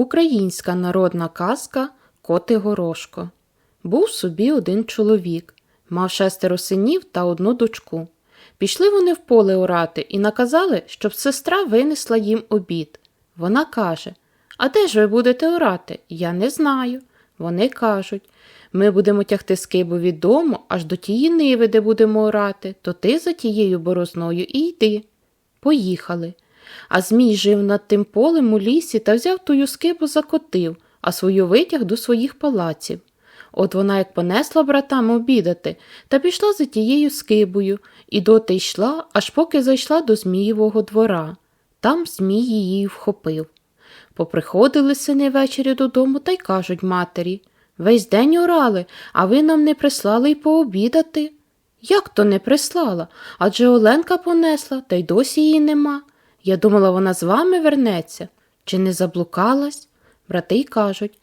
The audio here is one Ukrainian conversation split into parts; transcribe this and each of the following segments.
Українська народна казка Коти Горошко. Був собі один чоловік, мав шестеро синів та одну дочку. Пішли вони в поле орати і наказали, щоб сестра винесла їм обід. Вона каже: А де ж ви будете орати? Я не знаю. Вони кажуть: ми будемо тягти скибу від дому аж до тієї ниви, де будемо орати, то ти за тією борозною і йди. Поїхали. А Змій жив над тим полем у лісі та взяв тую скибу закотив, а свою витяг до своїх палаців. От вона як понесла братам обідати та пішла за тією скибою, і доти йшла, аж поки зайшла до Змієвого двора. Там Змій її вхопив. Поприходили сини ввечері додому та й кажуть матері Весь день орали, а ви нам не прислали й пообідати. Як то не прислала? Адже Оленка понесла, та й досі її нема. Я думала, вона з вами вернеться. Чи не заблукалась? Брати й кажуть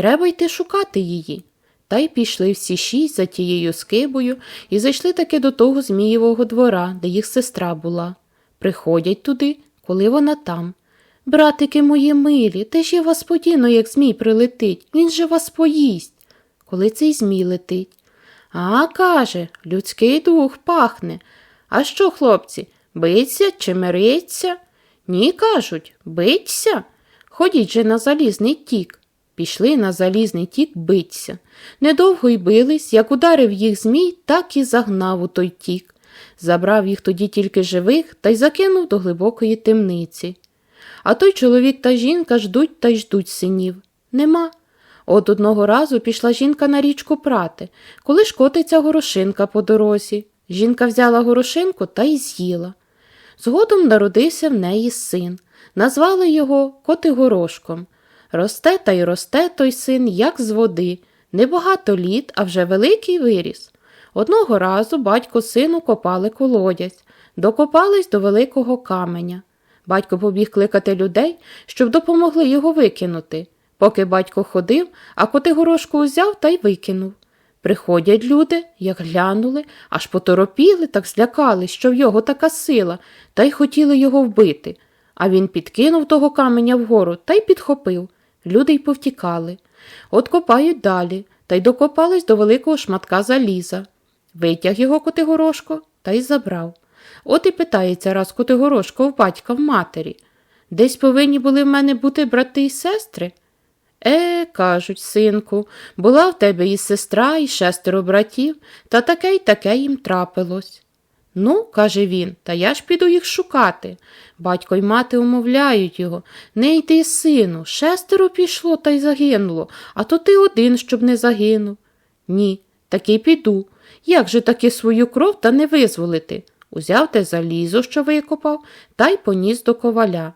треба йти шукати її. Та й пішли всі шість за тією скибою і зайшли таки до того Змієвого двора, де їх сестра була. Приходять туди, коли вона там. Братики мої милі, де ж я вас подіну, як Змій прилетить, він же вас поїсть. Коли цей Змій летить. А, каже, людський дух пахне. А що, хлопці, биться чи мириться? Ні, кажуть, биться. Ходіть же на залізний тік. Пішли на залізний тік биться. Недовго й бились, як ударив їх Змій, так і загнав у той тік. Забрав їх тоді тільки живих та й закинув до глибокої темниці. А той чоловік та жінка ждуть та й ждуть синів. Нема. От одного разу пішла жінка на річку прати, коли ж котиться горошинка по дорозі. Жінка взяла горошинку та й з'їла. Згодом народився в неї син. Назвали його Котигорошком. Росте та й росте той син, як з води. Небагато літ, а вже великий виріс. Одного разу батько сину копали колодязь, докопались до великого каменя. Батько побіг кликати людей, щоб допомогли його викинути. Поки батько ходив, а Котигорошку узяв та й викинув. Приходять люди, як глянули, аж поторопіли, так злякали, що в його така сила, та й хотіли його вбити. А він підкинув того каменя вгору та й підхопив. Люди й повтікали. От копають далі, та й докопались до великого шматка заліза. Витяг його Котигорошко та й забрав. От і питається раз Котигорошко в батька в матері. Десь повинні були в мене бути брати й сестри. Е, кажуть, синку, була в тебе і сестра, і шестеро братів, та таке й таке їм трапилось. Ну, каже він, та я ж піду їх шукати. Батько й мати умовляють його. Не йди, сину, шестеро пішло та й загинуло, а то ти один, щоб не загинув. Ні, таки піду. Як же таки свою кров та не визволити? Узяв те залізо, що викопав, та й поніс до коваля.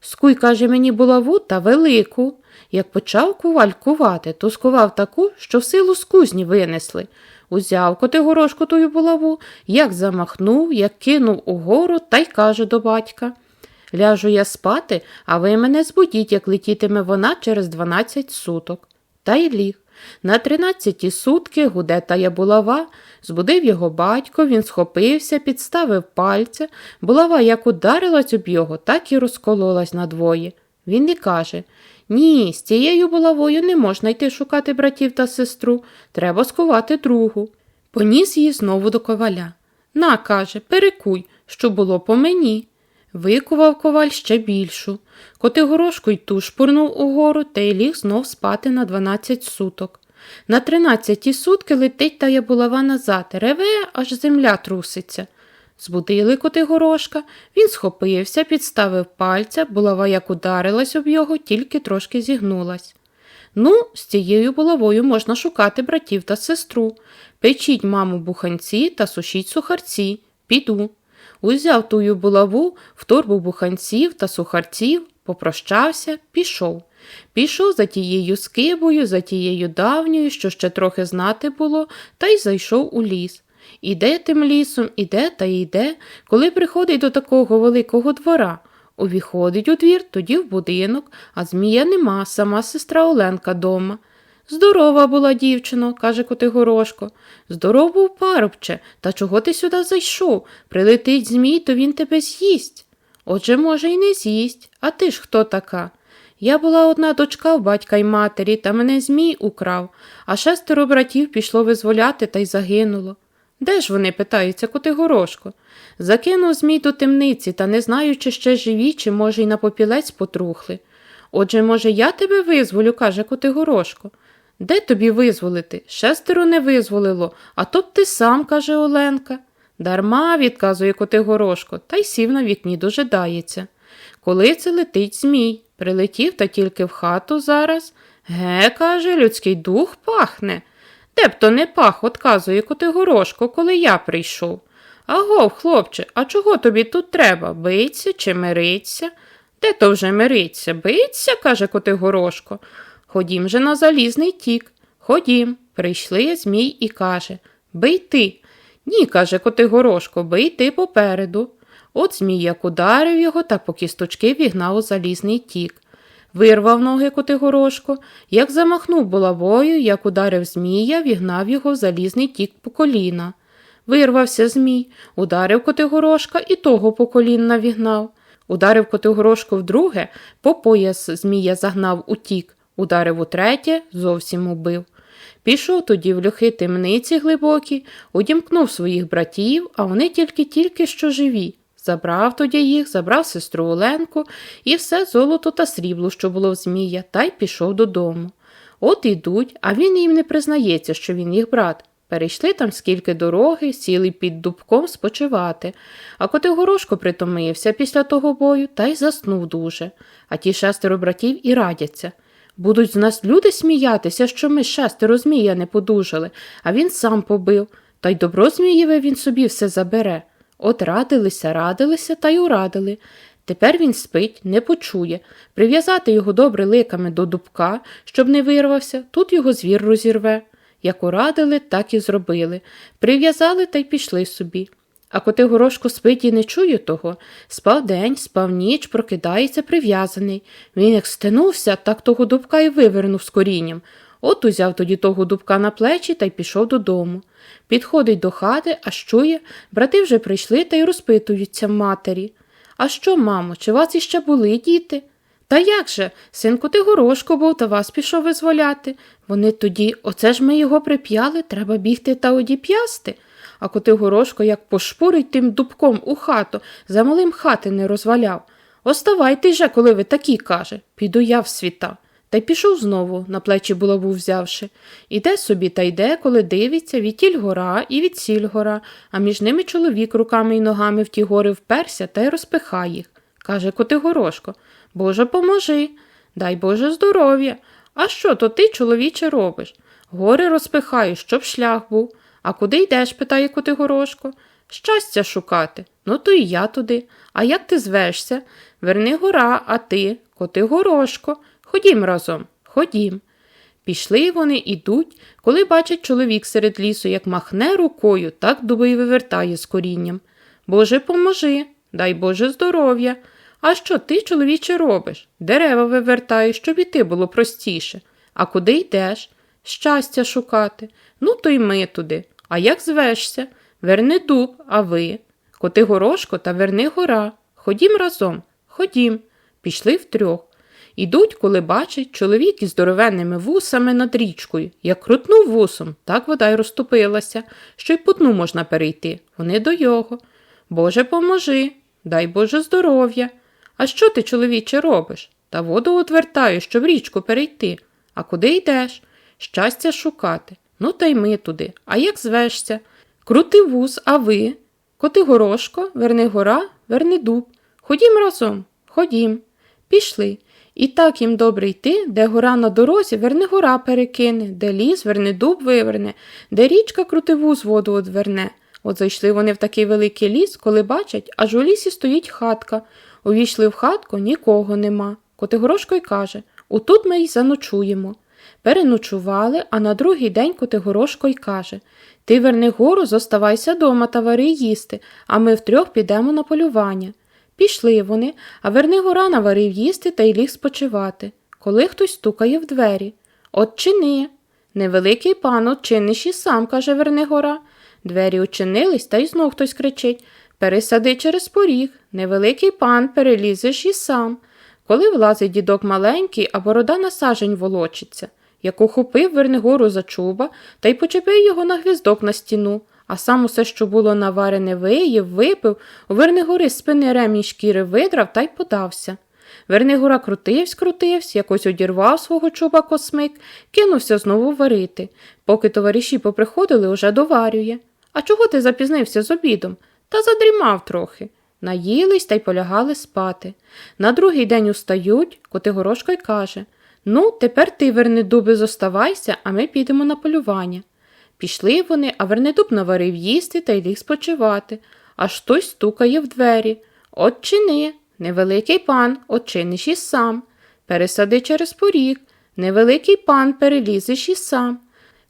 Скуй, каже, мені булаву та велику. Як почав куваль кувати, то скував таку, що в силу з кузні винесли. Узяв Котигорошку тую булаву, як замахнув, як кинув угору та й каже до батька Ляжу я спати, а ви мене збудіть, як летітиме вона через дванадцять суток. Та й ліг. На тринадцяті сутки гуде тая булава, збудив його батько, він схопився, підставив пальця, булава як ударилась об його, так і розкололась надвоє. Він і каже Ні, з цією булавою не можна йти шукати братів та сестру, треба скувати другу. Поніс її знову до коваля. На, каже, перекуй, що було по мені. Викував коваль ще більшу. Котигорошку й ту шпурнув угору та й ліг знов спати на дванадцять суток. На тринадцяті сутки летить тая булава назад, реве, аж земля труситься. Збудили Котигорошка, він схопився, підставив пальця, булава як ударилась об його, тільки трошки зігнулась. Ну, з цією булавою можна шукати братів та сестру. Печіть, маму, буханці та сушіть сухарці. Піду. Узяв тую булаву в торбу буханців та сухарців, попрощався, пішов. Пішов за тією скибою, за тією давньою, що ще трохи знати було, та й зайшов у ліс. Іде тим лісом, іде та йде, коли приходить до такого великого двора. Увіходить у двір, тоді в будинок, а змія нема, сама сестра Оленка дома. Здорова була дівчино, каже Котигорошко. Здоров був парубче, та чого ти сюди зайшов? Прилетить змій, то він тебе з'їсть. Отже, може, й не з'їсть. А ти ж хто така? Я була одна дочка в батька й матері, та мене Змій украв, а шестеро братів пішло визволяти та й загинуло. Де ж вони, питаються Котигорошко? Закинув Змій до темниці, та не знаю, чи ще живі, чи, може, й на попілець потрухли. Отже, може, я тебе визволю, каже Котигорошко. Де тобі визволити? Шестеро не визволило, а то б ти сам, каже Оленка. Дарма, відказує Котигорошко, та й сів на вікні дожидається. Коли це летить Змій, прилетів та тільки в хату зараз. Ге, каже, людський дух пахне. Де б то не пах, отказує Котигорошко, коли я прийшов. Агов, хлопче, а чого тобі тут треба? Биться чи мириться? Де то вже мириться? Биться, каже Котигорошко. Ходім же на залізний тік. Ходім. Прийшли Змій і каже Бий ти. Ні, каже Котигорошко, бий ти попереду. От Змій як ударив його та по кісточки вігнав у залізний тік. Вирвав ноги Котигорошко, як замахнув булавою, як ударив Змія, вігнав його в залізний тік по коліна. Вирвався Змій, ударив Котигорошка і того по колінна вігнав. Ударив Котигорошко вдруге, по пояс Змія загнав у тік, ударив утретє, зовсім убив. Пішов тоді в люхи темниці глибокі, удімкнув своїх братів, а вони тільки-тільки що живі. Забрав тоді їх, забрав сестру Оленку і все золото та срібло, що було в Змія, та й пішов додому. От ідуть, а він їм не признається, що він їх брат. Перейшли там скільки дороги, сіли під дубком спочивати, а Котигорошко притомився після того бою та й заснув дуже. А ті шестеро братів і радяться. Будуть з нас люди сміятися, що ми шестеро змія не подужали, а він сам побив, та й добро змієве він собі все забере. От радилися, радилися та й урадили. Тепер він спить, не почує. Прив'язати його добре ликами до дубка, щоб не вирвався, тут його звір розірве. Як урадили, так і зробили. Прив'язали та й пішли собі. А Котигорошко спить і не чує того. Спав день, спав ніч, прокидається прив'язаний. Він як стенувся, так того дубка й вивернув з корінням. От узяв тоді того дубка на плечі та й пішов додому. Підходить до хати, аж чує, брати вже прийшли та й розпитуються матері. А що, мамо, чи вас іще були діти? Та як же, синку, ти горошко був та вас пішов визволяти. Вони тоді, оце ж ми його прип'яли, треба бігти та одіп'ясти. А Котигорошко як пошпурить тим дубком у хату, за малим хати не розваляв. Оставайте же, коли ви такі, каже, піду я в світа. Та й пішов знову, на плечі булаву взявши. Іде собі та йде, коли дивиться, відтіль гора і відсіль гора, а між ними чоловік руками й ногами в ті гори вперся та й розпихає їх. Каже Котигорошко, Боже, поможи, дай Боже здоров'я. А що то ти, чоловіче, робиш? Гори розпихаю, щоб шлях був. А куди йдеш? питає Котигорошко. Щастя шукати. Ну, то і я туди. А як ти звешся? Верни гора, а ти, Котигорошко. Ходім разом, ходім. Пішли вони, ідуть, коли бачать чоловік серед лісу, як махне рукою, так дуби й вивертає з корінням. Боже, поможи, дай Боже здоров'я. А що ти, чоловіче, робиш? Дерева вивертаєш, щоб іти було простіше. А куди йдеш? Щастя шукати. Ну, то й ми туди. А як звешся? Верни дуб, а ви. Коти горошко та верни гора. Ходім разом, ходім. Пішли втрьох. Ідуть, коли бачать чоловік із здоровенними вусами над річкою. Як крутнув вусом, так вода й розтопилася, що й путну можна перейти. Вони до його. Боже, поможи, дай Боже здоров'я. А що ти, чоловіче, робиш? Та воду отвертаю, щоб річку перейти. А куди йдеш? Щастя шукати. Ну, та й ми туди. А як звешся? Крути вуз, а ви? Коти горошко, верни гора, верни дуб. Ходім разом, ходім. Пішли. І так їм добре йти, де гора на дорозі, верни гора перекине, де ліс, верни дуб виверне, де річка крутиву з воду одверне. От зайшли вони в такий великий ліс, коли бачать, аж у лісі стоїть хатка. Увійшли в хатку, нікого нема. Котигорошко й каже Отут ми й заночуємо. Переночували, а на другий день Котигорошко й каже Ти верни гору, зоставайся дома та вари їсти, а ми втрьох підемо на полювання. Пішли вони, а Вернигора наварив їсти та й ліг спочивати, коли хтось стукає в двері. От чини. Невеликий пан очиниш і сам, каже Вернигора. Двері очинились, та й знов хтось кричить Пересади через поріг. Невеликий пан перелізеш і сам. Коли влазить дідок маленький, а борода на сажень волочиться, як ухопив Вернигору за чуба та й почепив його на гвіздок на стіну, а сам усе, що було наварене, виїв, випив, у Вернигори з спини ремінь шкіри видрав та й подався. Вернигора крутивсь, крутивсь, якось одірвав свого чуба космик, кинувся знову варити. Поки товариші поприходили, уже доварює. А чого ти запізнився з обідом? Та задрімав трохи. Наїлись та й полягали спати. На другий день устають, Котигорошко й каже Ну, тепер ти, Вернедуби, зоставайся, а ми підемо на полювання. Пішли вони, а Вернедуб наварив їсти та й ліг спочивати. Аж хтось стукає в двері. От чини, невеликий пан, очиниш і сам. Пересади через поріг, невеликий пан, перелізеш і сам.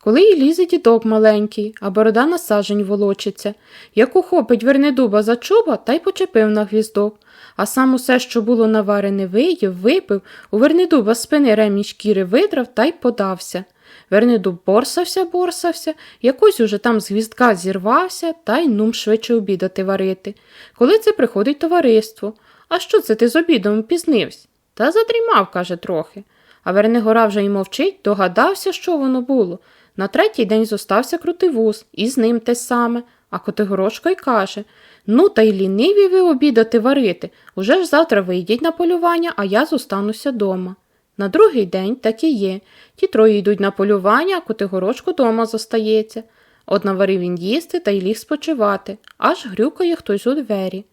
Коли й лізе дідок маленький, а борода на сажень волочиться, як ухопить Вернедуба за чуба та й почепив на гвіздок, а сам усе, що було наварене, виїв, випив, у Вернедуба з спини ремінь шкіри видрав та й подався. Вернедуб борсався, борсався, якось уже там з гвіздка зірвався та й нум швидше обідати варити. Коли це приходить товариство. А що це ти з обідом пізнився? Та задрімав, каже, трохи. А Вернигора вже й мовчить, догадався, що воно було. На третій день зостався крутивуз, і з ним те саме, а Котигорошко й каже Ну, та й ліниві ви обідати варити. Уже ж завтра вийдіть на полювання, а я зостануся дома. На другий день так і є. Ті троє йдуть на полювання, а Котигорошко дома зостається. От наварив він їсти та й ліг спочивати, аж грюкає хтось у двері.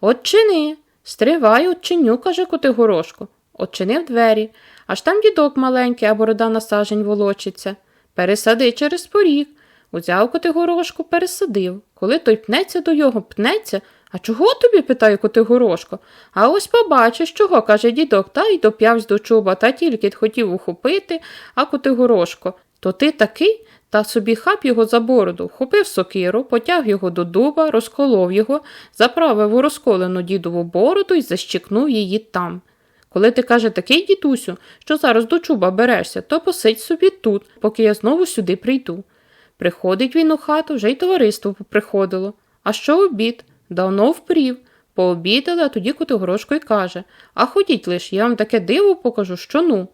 От чини. Стривай, отчиню, каже Котигорошко. Отчинив двері, аж там дідок маленький, а борода на сажень волочиться. Пересади через поріг. Узяв Котигорошко, пересадив. Коли той пнеться до його, пнеться. А чого тобі? питає Котигорошко. А ось побачиш, чого, каже дідок, та й доп'явсь до чуба, та тільки хотів ухопити, а Котигорошко. То ти такий? Та собі хап його за бороду, вхопив сокиру, потяг його до дуба, розколов його, заправив у розколену дідову бороду і защікнув її там. Коли ти каже такий дідусю, що зараз до чуба берешся, то посидь собі тут, поки я знову сюди прийду. Приходить він у хату, вже й товариство поприходило. А що обід? Давно впрів. Пообідали, а тоді Котигорошко й каже А ходіть лиш, я вам таке диво покажу, що ну.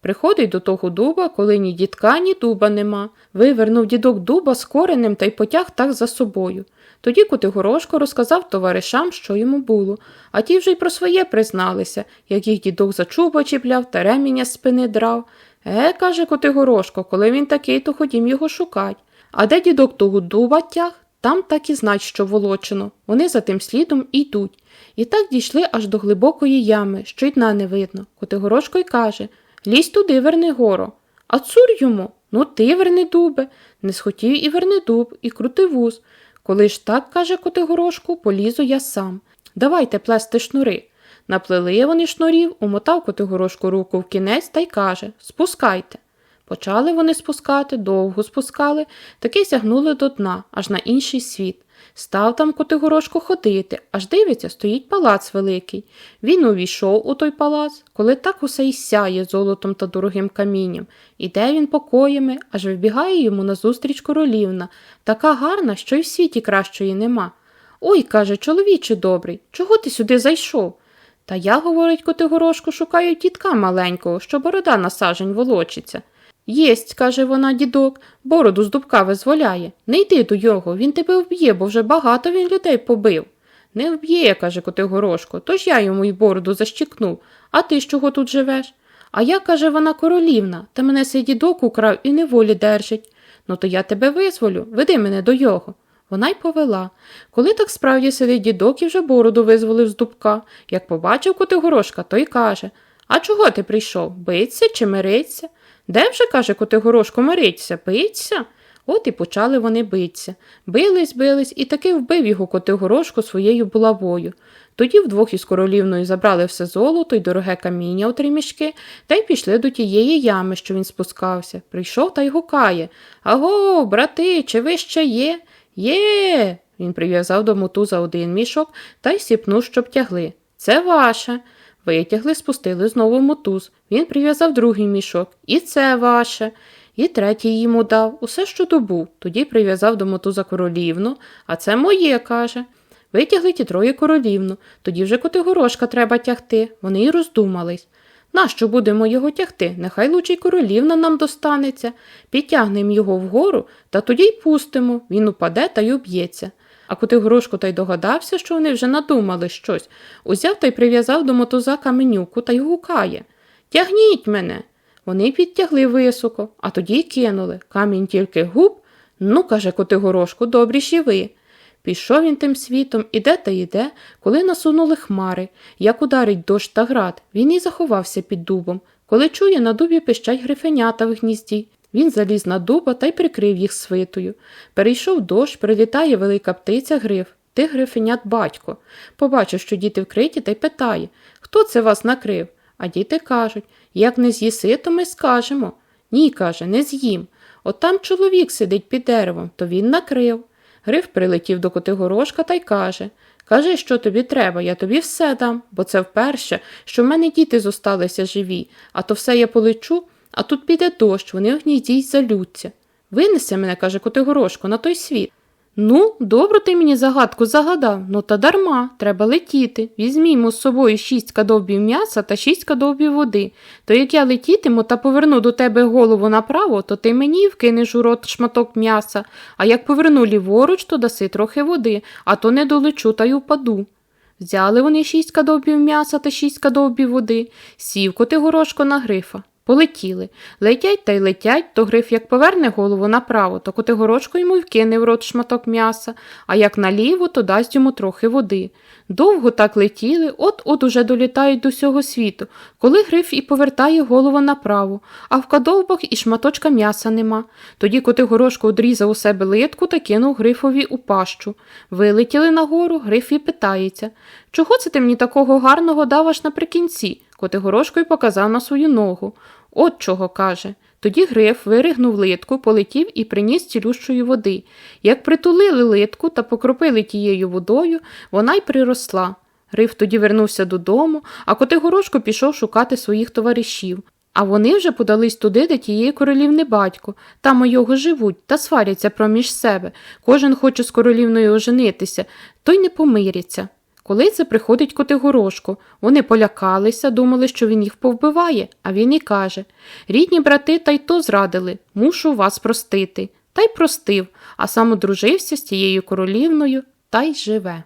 Приходить до того дуба, коли ні дідка, ні дуба нема. Вивернув дідок дуба з коренем та й потяг так за собою. Тоді Котигорошко розказав товаришам, що йому було, а ті вже й про своє призналися, як їх дідок за чуба чіпляв та реміння з спини драв. Е, каже Котигорошко, коли він такий, то ходім його шукать. А де дідок того дуба тяг, там так і знать, що волочено. Вони за тим слідом і йдуть. І так дійшли аж до глибокої ями, що й дна не видно. Котигорошко й каже Лізь туди, Вернигоро. А цур йому, ну ти, Вернедубе, не схотів і Вернедуб, і крутивуз. Коли ж так, каже Котигорошку, полізу я сам. Давайте плести шнури. Наплели вони шнурів, умотав Котигорошку руку в кінець та й каже Спускайте. Почали вони спускати, довго спускали, таки сягнули до дна, аж на інший світ. Став там Котигорошко ходити, аж дивиться, стоїть палац великий. Він увійшов у той палац, коли так усе й сяє золотом та дорогим камінням. Іде він покоями, аж вибігає йому назустріч королівна, така гарна, що й в світі кращої нема. Ой, каже, чоловіче добрий, чого ти сюди зайшов? Та я, говорить Котигорошко, шукаю дітка маленького, що борода на сажень волочиться. Єсть, каже вона, дідок, бороду з дубка визволяє. Не йди до його, він тебе вб'є, бо вже багато він людей побив. Не вб'є, каже Котигорошко, тож я йому й бороду защікнув. А ти з чого тут живеш? А я, каже вона, королівна, та мене сей дідок украв і неволі держить. Ну, то я тебе визволю, веди мене до його. Вона й повела. Коли так справді сидить дідок і вже бороду визволив з дубка, як побачив Котигорошка, то й каже А чого ти прийшов? Биться чи мириться? Де вже, каже Котигорошко, мириться, биться? От і почали вони битися. Бились, бились, і таки вбив його Котигорошко своєю булавою. Тоді вдвох із королівною забрали все золото й дороге каміння у три мішки, та й пішли до тієї ями, що він спускався. Прийшов та й гукає Аго, брати, чи ви ще є? Є. Він прив'язав до мотуза один мішок та й сіпнув, щоб тягли. Це ваше. Витягли, спустили знову мотуз. Він прив'язав другий мішок. І це ваше. І третій йому дав, усе, що добув. Тоді прив'язав до мотуза королівну, а це моє, каже. Витягли ті троє королівну, тоді вже Котигорошка треба тягти. Вони й роздумались. Нащо будемо його тягти? Нехай лучше й королівна нам достанеться. Підтягнемо його вгору та тоді й пустимо. Він упаде та й уб'ється. А Котигорошко та й догадався, що вони вже надумали щось. Узяв та й прив'язав до мотуза каменюку та й гукає. Тягніть мене. Вони підтягли високо, а тоді й кинули. Камінь тільки губ. Ну, каже Котигорошко, добріші ви. Пішов він тим світом, іде та йде, коли насунули хмари, як ударить дощ та град, він і заховався під дубом. Коли чує, на дубі пищать грифенята в гнізді. Він заліз на дуба та й прикрив їх свитою. Перейшов дощ, прилітає велика птиця гриф. Ти грифенят батько. Побачив, що діти вкриті, та й питає Хто це вас накрив? А діти кажуть як не з'їси, то ми скажемо. Ні, каже, не з'їм. От там чоловік сидить під деревом, то він накрив. Гриф прилетів до Котигорошка та й каже Кажи, що тобі треба, я тобі все дам, бо це вперше, що в мене діти зосталися живі, а то все я полечу, а тут піде дощ, вони в гнізді й залються. Винесе мене, каже Котигорошко, на той світ. Ну, добре ти мені загадку загадав, ну та дарма, треба летіти. Візьмімо з собою шість кадовбів м'яса та шість кадовбів води. То як я летітиму та поверну до тебе голову направо, то ти мені вкинеш у рот шматок м'яса, а як поверну ліворуч, то даси трохи води, а то не долечу та й упаду. Взяли вони шість кадовбів м'яса та шість кадовбів води, сів Котигорошко на грифа. Полетіли. Летять та й летять, то гриф як поверне голову направо, то Котигорошко йому й вкине в рот шматок м'яса, а як наліво, то дасть йому трохи води. Довго так летіли, от-от уже долітають до всього світу, коли гриф і повертає голову направо, а в кадовбах і шматочка м'яса нема. Тоді Котигорошко одрізав у себе литку та кинув грифові у пащу. Вилетіли нагору, гриф і питається Чого це ти мені такого гарного дав аж наприкінці? Котигорошко й показав на свою ногу. От чого каже. Тоді гриф виригнув литку, полетів і приніс цілющої води. Як притулили литку та покропили тією водою, вона й приросла. Гриф тоді вернувся додому, а Котигорошко пішов шукати своїх товаришів. А вони вже подались туди, де тієї королівни батько. Там у його живуть та сваряться проміж себе. Кожен хоче з королівною оженитися, той не помиряться. Коли це приходить Котигорошко, вони полякалися, думали, що він їх повбиває, а він і каже Рідні брати та й то зрадили, мушу вас простити. Та й простив, а сам одружився з тією королівною та й живе.